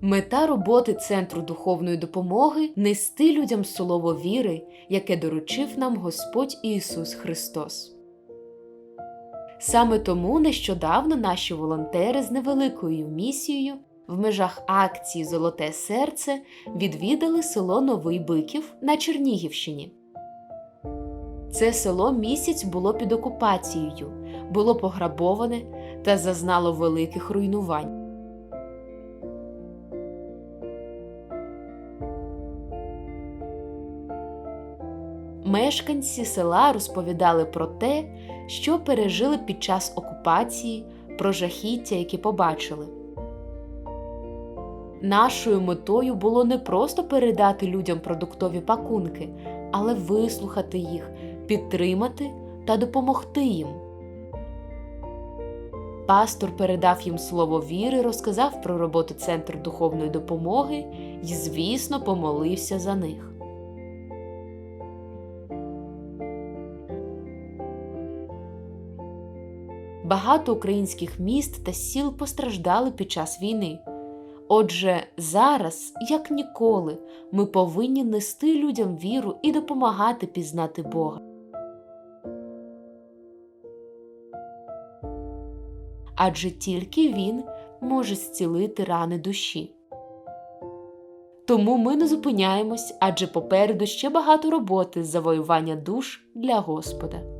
Мета роботи Центру духовної допомоги нести людям слово віри, яке доручив нам Господь Ісус Христос. Саме тому нещодавно наші волонтери з невеликою місією в межах акції Золоте серце відвідали село Новий Биків на Чернігівщині. Це село місяць було під окупацією, було пограбоване та зазнало великих руйнувань. Мешканці села розповідали про те, що пережили під час окупації, про жахіття, які побачили. Нашою метою було не просто передати людям продуктові пакунки, але вислухати їх, підтримати та допомогти їм. Пастор передав їм слово віри, розказав про роботу Центру духовної допомоги і, звісно, помолився за них. Багато українських міст та сіл постраждали під час війни. Отже, зараз, як ніколи, ми повинні нести людям віру і допомагати пізнати Бога. Адже тільки Він може зцілити рани душі. Тому ми не зупиняємось, адже попереду ще багато роботи з завоювання душ для Господа.